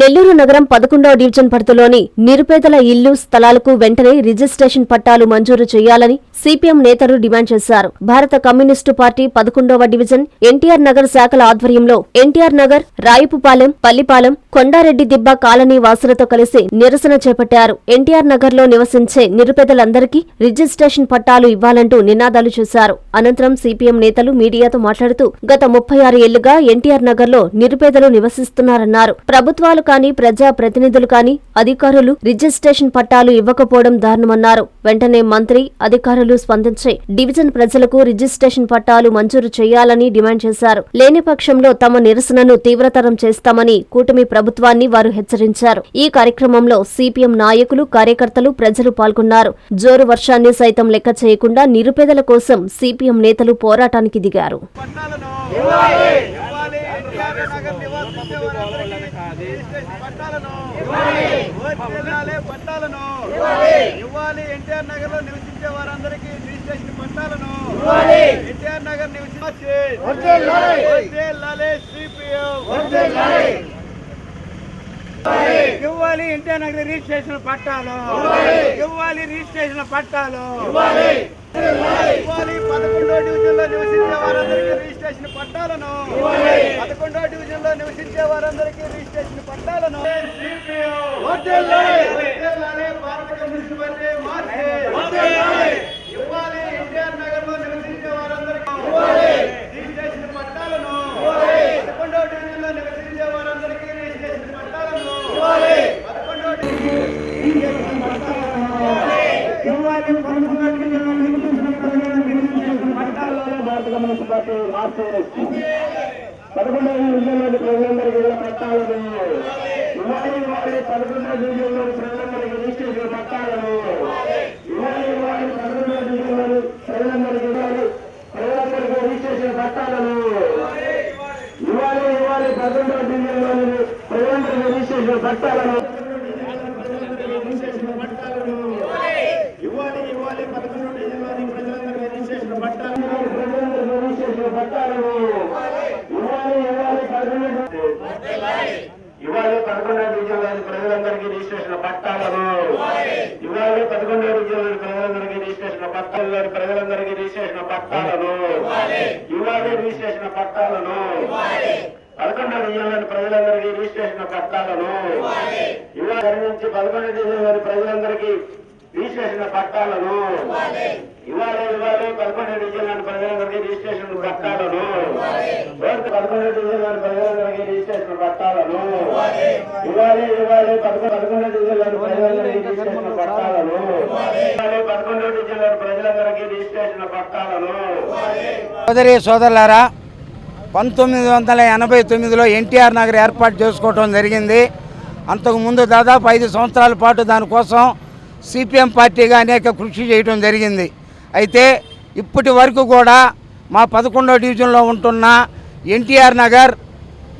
నెల్లూరు నగరం పదకొండవ డివిజన్ పరిధిలోని నిరుపేదల ఇల్లు స్థలాలకు వెంటనే రిజిస్ట్రేషన్ పట్టాలు మంజూరు చేయాలని సిపిఎం నేతలు డిమాండ్ చేశారు. భారత కమ్యూనిస్టు పార్టీ పదకొండవ డివిజన్ ఎన్టీఆర్ నగర్ శాఖల ఆధ్వర్యంలో ఎన్టీఆర్ నగర్ రాయపుపాలెం పల్లిపాలెం కొండారెడ్డి దిబ్బ కాలనీ వాసులతో కలిసి నిరసన చేపట్టారు. ఎన్టీఆర్ నగర్లో నివసించే నిరుపేదలందరికీ రిజిస్ట్రేషన్ పట్టాలు ఇవ్వాలంటూ నినాదాలు చేశారు. అనంతరం సిపిఎం నేతలు మీడియాతో మాట్లాడుతూ గత ముప్పై ఆరు ఏళ్ళుగా ఎన్టీఆర్ నగర్లో నిరుపేదలు నివసిస్తున్నారన్నారు. ప్రభుత్వాలు కానీ ప్రజా ప్రతినిధులు కానీ అధికారులు రిజిస్ట్రేషన్ పట్టాలు ఇవ్వకపోవడం దారుణమన్నారు. వెంటనే మంత్రి అధికారులు స్పందించి డివిజన్ ప్రజలకు రిజిస్ట్రేషన్ పట్టాలు మంజూరు చేయాలని డిమాండ్ చేశారు. లేని పక్షంలో తమ నిరసనను తీవ్రతరం చేస్తామని కూటమి ప్రభుత్వాన్ని వారు హెచ్చరించారు. ఈ కార్యక్రమంలో సిపిఎం నాయకులు కార్యకర్తలు ప్రజలు పాల్గొన్నారు. జోరు వర్షాన్ని సైతం లెక్క చేయకుండా నిరుపేదల కోసం సిపిఎం నేతలు పోరాటానికి దిగారు పట్టాలను ఇవ్వాలి ఇవ్వాలి ఎన్టీఆర్ నగర్ నివాసించే వారందరికీ రిజిస్ట్రేషన్ పట్టాలను ఇవ్వాలి పట్టాలను. ఇవ్వాలి ఎన్టీఆర్ నగర్లో నివసించే వారందరికీ రిజిస్ట్రేషన్ పట్టాలను. ఎన్టీఆర్ నగర్ నివసించే ఇవ్వాలి. ఎన్టీఆర్ నగర్ రిజిస్ట్రేషన్ పట్టాలు. ఇవ్వాలి రిజిస్ట్రేషన్ పట్టాలు. ఇవ్వాలి. పదకొండో డివిజన్లో నివసించే వారందరికీ రిజిస్ట్రేషన్ పట్టాలను. పదకొండో డివిజన్లో నివసించే వారందరికీ రిజిస్ట్రేషన్ పట్టాలను వర్ధిల్లాలి భారత కమ్యూనిస్ట్ పార్టీ మార్చి ఇవ్వాలి ఎన్టీఆర్ నగర్లో నివసించే వారందరికీ రిజిస్ట్రేషన్ పట్టాలను పదకొండో డివిజన్లో నివసించే వారందరికీ రిజిస్ట్రేషన్ పట్టాలను పదకొండో డివిజన్ ఇవ్వాలి పదకొండో డివిజన్లో నివసించిన ప్రజలను రిజిస్ట్రేషన్ పట్టాలను భారత కమ్యూనిస్ట్ పార్టీ పదకొండవ డివిజన్లోని ప్రజలందరికీ ఇళ్ళ పట్టాలను. ఇవాళ ఇవ్వాలి పదకొండవ డివిజన్లోని ప్రజలందరికీ రిజిస్ట్రేషన్ పట్టాలను. ఇవాళ ఇవ్వాలి పదకొండవ డివిజన్లోని ప్రజలందరికీ ఇవ్వాలి. ప్రజలందరికీ రిజిస్ట్రేషన్ పట్టాలను. ఇవాళ ఇవాళ పదకొండవ డివిజన్లోని ప్రజలందరికీ రిజిస్ట్రేషన్ పట్టాలను ఇవ్వాలి ఇవ్వాలి పదకొండవ డివిజన్లోని ప్రజలందరికీ రిజిస్ట్రేషన్ పట్టాలను ప్రజలందరికీ రిజిస్ట్రేషన్ పట్టాలను ఇవ్వాలి ఇవ్వాలి పదకొండవ ఇవాళ పదకొండవ డివిజన్లోని ప్రజలందరికీ రిజిస్ట్రేషన్ పట్టాలను. ఇవాళ పదకొండవ డివిజన్లోని ప్రజలందరికీ రిజిస్ట్రేషన్ పట్టాలని. ప్రజలందరికీ రిజిస్ట్రేషన్ పట్టాలను. ఇవాళ రిజిస్ట్రేషన్ పట్టాలను. పదకొండవ డివిజన్లోని ప్రజలందరికీ రిజిస్ట్రేషన్ పట్టాలను. ఇవాళ నుంచి పదకొండు డివిజన్లోని ప్రజలందరికీ రిజిస్ట్రేషన్ పట్టాలను. ఇవాళ ఇవాళ పదకొండు డివిజన్లోని ప్రజలందరికీ రిజిస్ట్రేషన్ పట్టాలను. పదకొండు డివిజన్లోని ప్రజలందరికీ రిజిస్ట్రేషన్ పట్టాలను ఇవ్వాలి ఇవ్వాలి పదకొండు పదకొండవ డివిజన్లోని ప్రజలందరికీ రిజిస్ట్రేషన్ పట్టాలను ఇవ్వాలి పదకొండు డివిజన్లోని ప్రజలందరికీ రిజిస్ట్రేషన్ పట్టాలను సోదరి సోదరులారా పంతొమ్మిది వందల ఎనభై తొమ్మిదిలో ఎన్టీఆర్ నగర్ ఏర్పాటు చేసుకోవడం జరిగింది. అంతకుముందు దాదాపు ఐదు సంవత్సరాల పాటు దానికోసం సిపిఎం పార్టీగా అనేక కృషి చేయడం జరిగింది. అయితే ఇప్పటి వరకు కూడా మా పదకొండో డివిజన్లో ఉంటున్న ఎన్టీఆర్ నగర్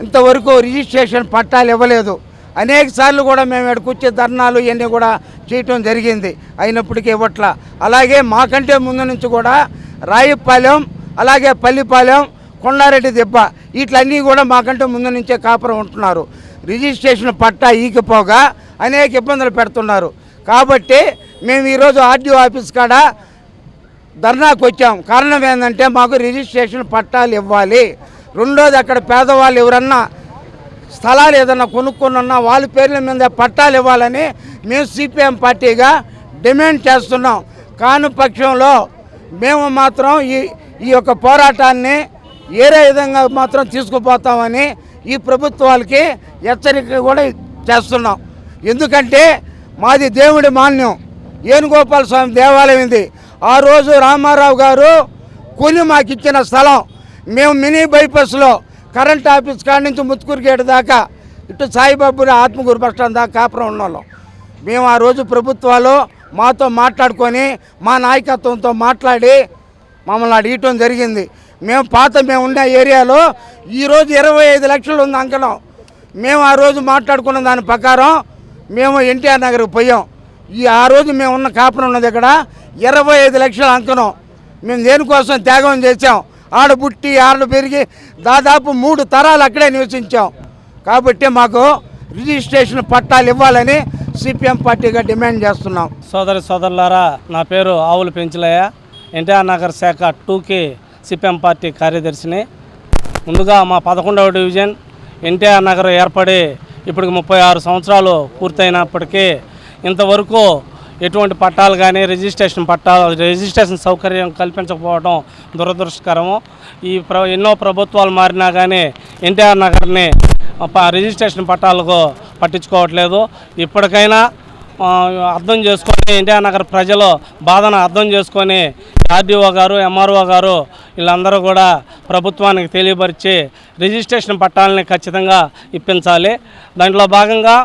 ఇంతవరకు రిజిస్ట్రేషన్ పట్టాలు ఇవ్వలేదు. అనేక సార్లు కూడా మేము ఇక్కడ కూర్చే ధర్నాలు ఇవన్నీ కూడా చేయటం జరిగింది. అయినప్పటికీ ఇవ్వట్ల. అలాగే మాకంటే ముందు నుంచి కూడా రాయపాలెం అలాగే పల్లిపాలెం కొండారెడ్డి దెబ్బ వీటిలన్నీ కూడా మాకంటే ముందు నుంచే కాపురం ఉంటున్నారు. రిజిస్ట్రేషన్ పట్టా ఈకపోగా అనేక ఇబ్బందులు పెడుతున్నారు. కాబట్టి మేము ఈరోజు ఆర్డీఓ ఆఫీస్ కాడ ధర్నాకు వచ్చాం. కారణం ఏంటంటే మాకు రిజిస్ట్రేషన్ పట్టాలు ఇవ్వాలి. రెండోది అక్కడ పేదవాళ్ళు ఎవరన్నా స్థలాలు ఏదన్నా కొనుక్కున్నా వాళ్ళ పేర్ల మీద పట్టాలు ఇవ్వాలని మేము సిపిఎం పార్టీగా డిమాండ్ చేస్తున్నాం. కాను పక్షంలో మేము మాత్రం ఈ ఈ యొక్క పోరాటాన్ని ఏరే విధంగా మాత్రం తీసుకుపోతామని ఈ ప్రభుత్వాలకి హెచ్చరిక కూడా చేస్తున్నాం. ఎందుకంటే మాది దేవుడి మాన్యం. ఏనుగోపాల స్వామి దేవాలయం ఇది. ఆ రోజు రామారావు గారు కొని మాకు ఇచ్చిన స్థలం. మేము మినీ బైపాస్లో కరెంట్ ఆఫీస్ కాడ నుంచి ముత్తుకూరు గేట్ దాకా ఇటు సాయిబాబుని ఆత్మకూరు బస్ స్టాండ్ దాకా కాపురం ఉన్నాం మేము ఆ రోజు ప్రభుత్వాలు మాతో మాట్లాడుకొని మా నాయకత్వంతో మాట్లాడి మమ్మల్ని అడిగటం జరిగింది. మేము పాత మేము ఉన్న ఏరియాలో ఈరోజు ఇరవై ఐదు లక్షలు ఉంది అంకణం. మేము ఆ రోజు మాట్లాడుకున్న దాని ప్రకారం మేము ఎన్టీఆర్ నగర్కి పోయాం. ఈ ఆ రోజు మేము ఉన్న కాపురం ఉన్నది ఇక్కడ ఇరవై ఐదు లక్షల అంకణం. మేము దేనికోసం త్యాగం చేసాం ఆడ పుట్టి ఆడ పెరిగి దాదాపు మూడు తరాలు అక్కడే నివసించాం. కాబట్టి మాకు రిజిస్ట్రేషన్ పట్టాలు ఇవ్వాలని సిపిఎం పార్టీగా డిమాండ్ చేస్తున్నాం. సోదరి సోదరులారా నా పేరు ఆవుల పెంచలయ్య. ఎన్టీఆర్ నగర్ శాఖ టూకి సిపిఎం పార్టీ కార్యదర్శిని. ముందుగా మా పదకొండవ డివిజన్ ఎన్టీఆర్ నగర్ ఏర్పడి ఇప్పటికి ముప్పై ఆరు సంవత్సరాలు పూర్తయినప్పటికీ ఇంతవరకు ఎటువంటి పట్టాలు కానీ రిజిస్ట్రేషన్ పట్టాలు రిజిస్ట్రేషన్ సౌకర్యం కల్పించకపోవడం దురదృష్టకరము. ఈ ప్ర ఎన్నో ప్రభుత్వాలు మారినా కానీ ఎన్టీఆర్ నగర్ని రిజిస్ట్రేషన్ పట్టాలకు పట్టించుకోవట్లేదు. ఇప్పటికైనా అర్థం చేసుకొని ఎన్టీఆర్ నగర్ ప్రజలు బాధను అర్థం చేసుకొని ఆర్డీఓ గారు ఎంఆర్ఓ గారు వీళ్ళందరూ కూడా ప్రభుత్వానికి తెలియపరిచి రిజిస్ట్రేషన్ పట్టాలని ఖచ్చితంగా ఇప్పించాలి. దాంట్లో భాగంగా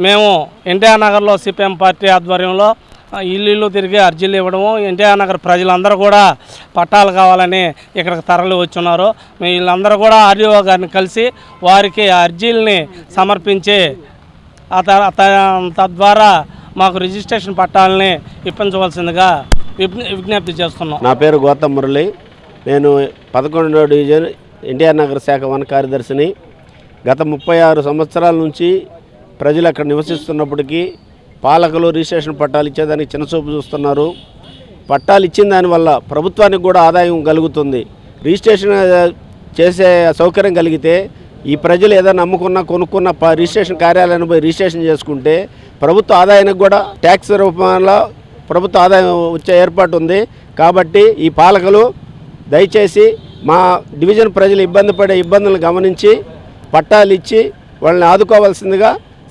మేము ఎన్టీఆర్ నగర్లో సిపిఎం పార్టీ ఆధ్వర్యంలో ఇల్లు ఇల్లు తిరిగి అర్జీలు ఇవ్వడము. ఎన్టీఆర్ నగర్ ప్రజలందరూ కూడా పట్టాలు కావాలని ఇక్కడికి తరలి వచ్చున్నారు. వీళ్ళందరూ కూడా ఆర్డీఓ గారిని కలిసి వారికి ఆ అర్జీలని సమర్పించి తద్వారా మాకు రిజిస్ట్రేషన్ పట్టాలని ఇప్పించవలసిందిగా విజ్ఞ- విజ్ఞప్తి చేస్తున్నాం. నా పేరు గౌతమ్ మురళి. నేను పదకొండవ డివిజన్ ఎన్టీఆర్ నగర్ శాఖ వన కార్యదర్శిని. గత ముప్పై ఆరు సంవత్సరాల నుంచి ప్రజలు అక్కడ నివసిస్తున్నప్పటికీ పాలకులు రిజిస్ట్రేషన్ పట్టాలు ఇచ్చేదానికి చిన్నచూపు చూస్తున్నారు. పట్టాలు ఇచ్చిన దానివల్ల ప్రభుత్వానికి కూడా ఆదాయం కలుగుతుంది. రిజిస్ట్రేషన్ చేసే సౌకర్యం కలిగితే ఈ ప్రజలు ఏదైనా నమ్ముకున్న కొనుక్కున్న ప- రిజిస్ట్రేషన్ కార్యాలయాన్ని పోయి రిజిస్ట్రేషన్ చేసుకుంటే ప్రభుత్వ ఆదాయానికి కూడా ట్యాక్స్ రూపంలో ప్రభుత్వ ఆదాయం వచ్చే ఏర్పాటు ఉంది. కాబట్టి ఈ పాలకులు దయచేసి మా డివిజన్ ప్రజలు ఇబ్బంది పడే ఇబ్బందులను గమనించి పట్టాలు ఇచ్చి వాళ్ళని ఆదుకోవాల్సిందిగా